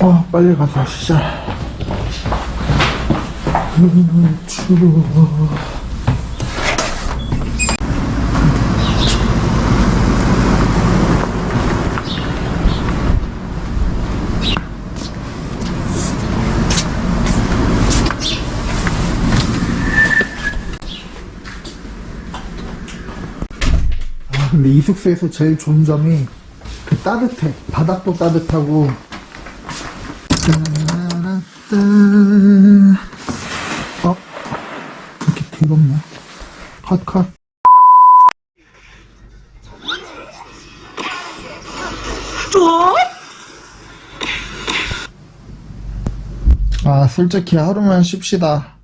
어, 빨리 가서 쉬자. 음, 추워. 아, 근데 이 숙소에서 제일 좋은 점이 그 따뜻해. 바닥도 따뜻하고. 어? 이렇게 더럽냐? 컷, 컷. 아, 솔직히 하루만 쉽시다.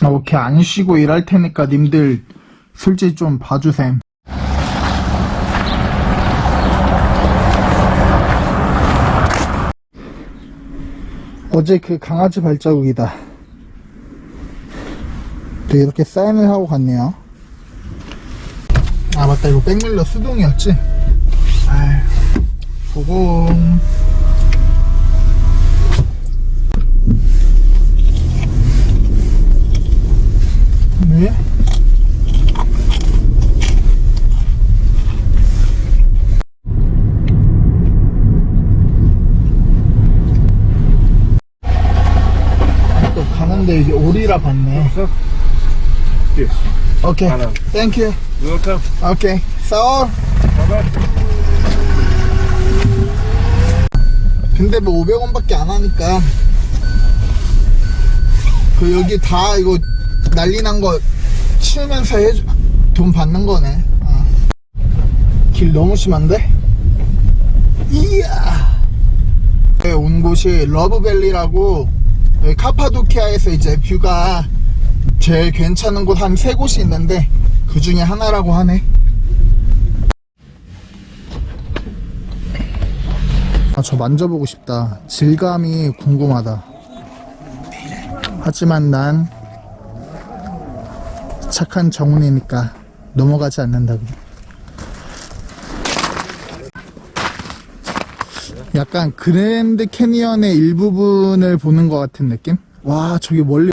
아, 오케이. 안 쉬고 일할 테니까 님들 솔직히 좀 봐주셈. 어제 그 강아지 발자국이다. 또 이렇게 사인을 하고 갔네요. 아, 맞다. 이거 백밀러 수동이었지? 아휴, 보고. 왜? 또 가는데 오리라 봤네. Yes. 오케이. Hello. 땡큐. Welcome. 오케이. 서울. 근데 뭐 500원밖에 안 하니까 그 여기 다 이거 난리 난 거 치우면서 해줘 돈 받는 거네 어. 길 너무 심한데? 이야 네, 온 곳이 러브밸리라고 카파도키아에서 이제 뷰가 제일 괜찮은 곳 한 세 곳이 있는데 그 중에 하나라고 하네 아, 저 만져보고 싶다. 질감이 궁금하다. 하지만 난 착한 정훈이니까 넘어가지 않는다고. 약간 그랜드 캐니언의 일부분을 보는 것 같은 느낌? 와, 저기 멀리.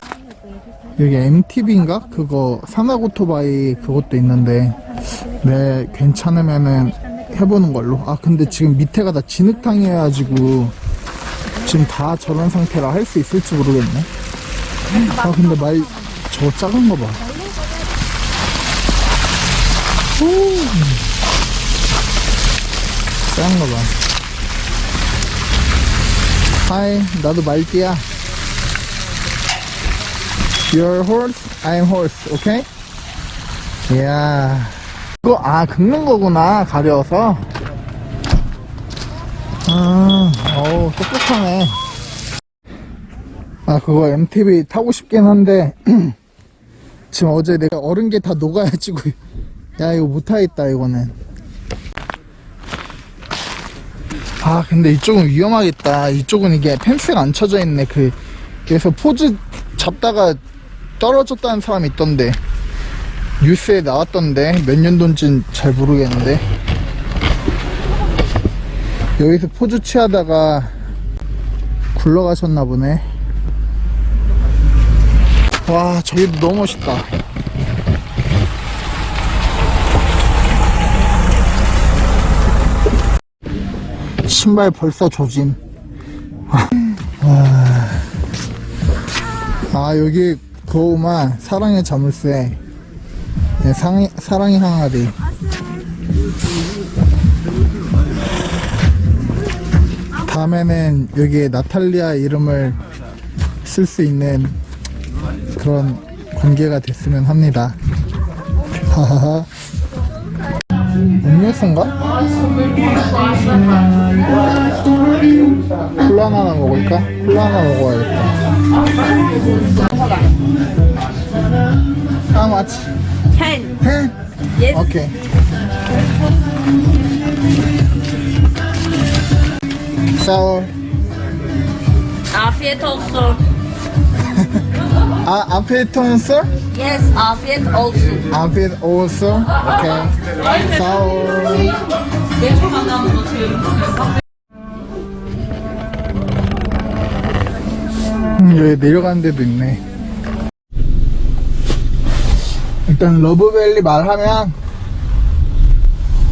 여기 MTB인가? 그거 산악오토바이 그것도 있는데, 네, 괜찮으면은 해보는 걸로. 아, 근데 지금 밑에가 다 진흙탕이어가지고, 지금 다 저런 상태라 할 수 있을지 모르겠네. 아, 근데 말, 저거 작은 거 봐. 오. 작은 거 봐. 하이, 나도 말띠야. Your horse, I'm horse, okay? 이야. 이거, 아, 긁는 거구나, 가려워서. 아, 어우, 똑똑하네. 아, 그거 MTV 타고 싶긴 한데, 지금 어제 내가 얼은 게 다 녹아가지고, 야, 이거 못하겠다, 이거는. 아, 근데 이쪽은 위험하겠다. 이쪽은 이게 펜스가 안 쳐져 있네. 그, 그래서 포즈 잡다가 떨어졌다는 사람이 있던데. 뉴스에 나왔던데 몇 년도인진 잘 모르겠는데 여기서 포즈 취하다가 굴러가셨나 보네 와 저기도 너무 멋있다 신발 벌써 조짐 와. 아 여기 거우만 사랑의 자물쇠 네, 상이, 사랑의 항아리. 다음에는 여기에 나탈리아 이름을 쓸 수 있는 그런 관계가 됐으면 합니다. 하하하. 음료수인가? 콜라 하나 먹을까? 콜라 하나 먹어야겠다. How much? 10. 10? Yes. Okay. Sour. Afiyet olsun. Uh, I'm fit tonsor. Yes, 아, I'm also. 아, I'm also. Okay. So. 음, 여기 내려가는 데도 있네. 일단 러브밸리 말하면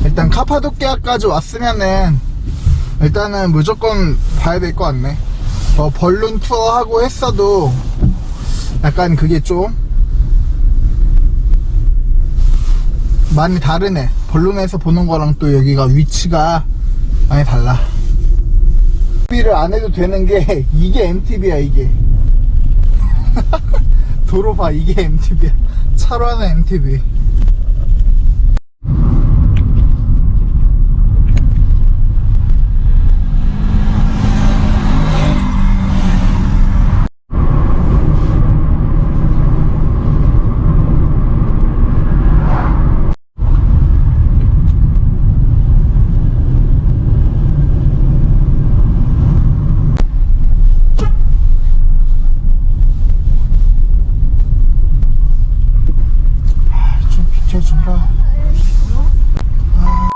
일단 카파도키아까지 왔으면은 일단은 무조건 봐야 될 것 같네. 어, 벌룬 투어 하고 했어도 약간 그게 좀 많이 다르네. 벌룬에서 보는 거랑 또 여기가 위치가 많이 달라. MTB를 안 해도 되는 게 이게 MTB야 이게. 도로 봐 이게 MTB야. 차로 하는 MTB. 좀 비켜줘라. 아,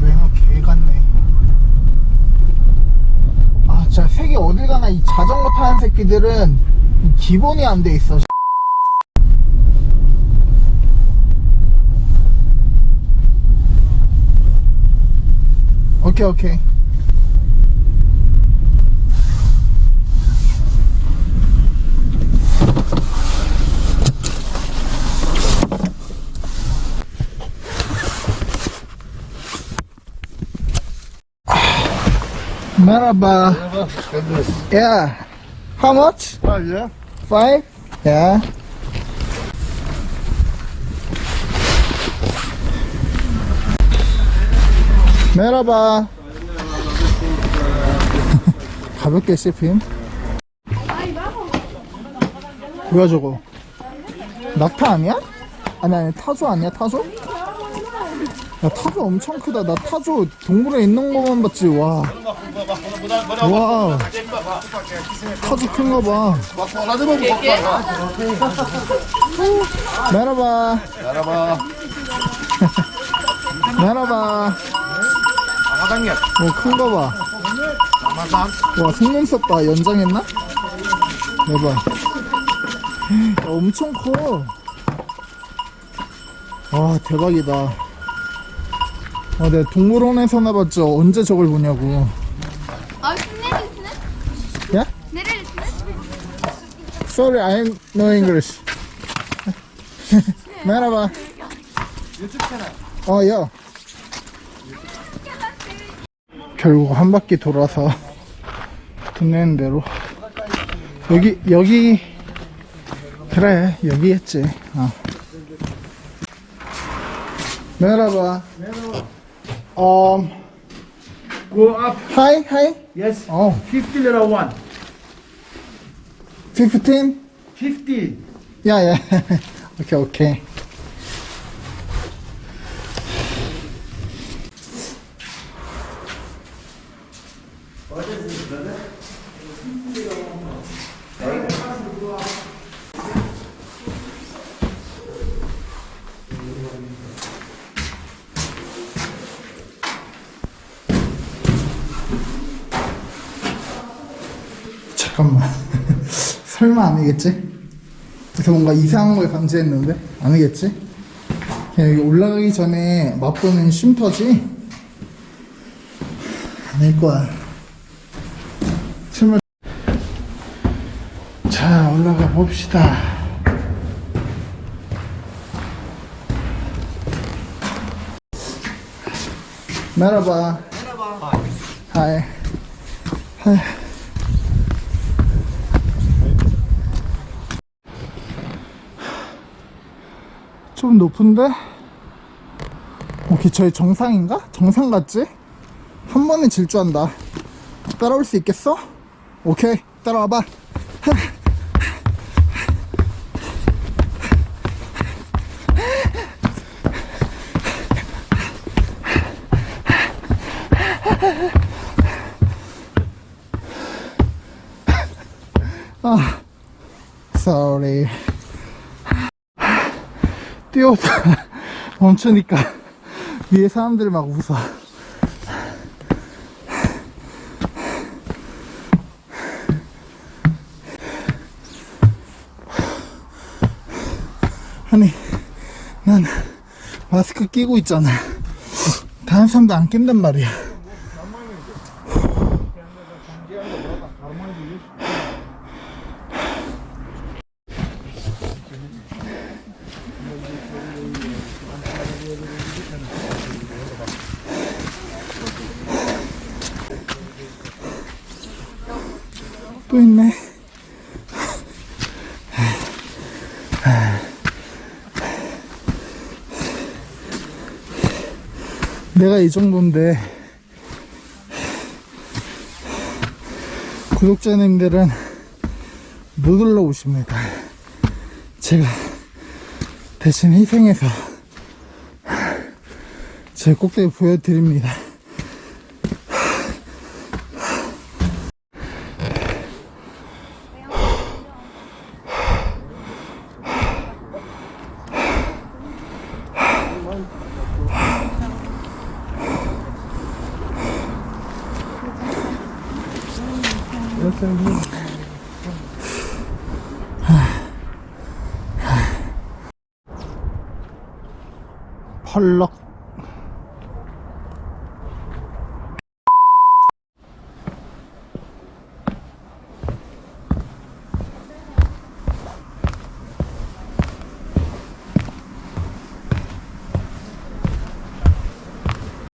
매너 개 같네. 아, 진짜 세계 어딜 가나 이 자전거 타는 새끼들은 기본이 안 돼 있어. 오케이, 오케이. Merhaba. Yeah. How much? Ah, yeah. Five? Yeah. Merhaba. 가볍게 씹힘. 뭐야 저거? 낙타 아니야? 아니 아니 타조 아니야 타조? 야 타조 엄청 크다 나 타조 동물에 있는 것만 봤지 와 와, 타조 큰가 봐. 메라바. 메라바. Ramazan gel. 오, 큰가 봐. Ramazan. 와, 속눈썹 봐. 연장했나? 대박. 야, 엄청 커. 와, 대박이다. 아, 내가 동물원에서 나 봤죠. 언제 저걸 보냐고. Nerelisiniz? 야? Nerelisiniz? Sorry, I know English. 메라바. 어, 야. 결국 한 바퀴 돌아서 돈 내는 대로 여기 여기 그래 여기 했지 어. 메라바 Um, Go up. Hi, hi. Yes. Oh. 50 little one. 15? 50. Yeah, yeah. okay, okay. 잠깐만. 설마 아니겠지? 그래서 뭔가 이상한 걸 감지했는데? 아니겠지? 그냥 여기 올라가기 전에 맛보는 쉼터지? 아닐 거야. 출발 자 올라가 봅시다. 메라바 메라바 하이. 하이 좀 높은데? 오케이 저희 정상인가? 정상 같지? 한 번에 질주한다 따라올 수 있겠어? 오케이 따라와봐 아 sorry 뛰어다 멈추니까 위에 사람들 막 웃어. 아니 난 마스크 끼고 있잖아. 다른 사람도 안 낀단 말이야. 또 있네. 내가 이 정도인데 구독자님들은 못 올라오십니다. 제가 대신 희생해서 제 꼭대기 보여드립니다. 펄럭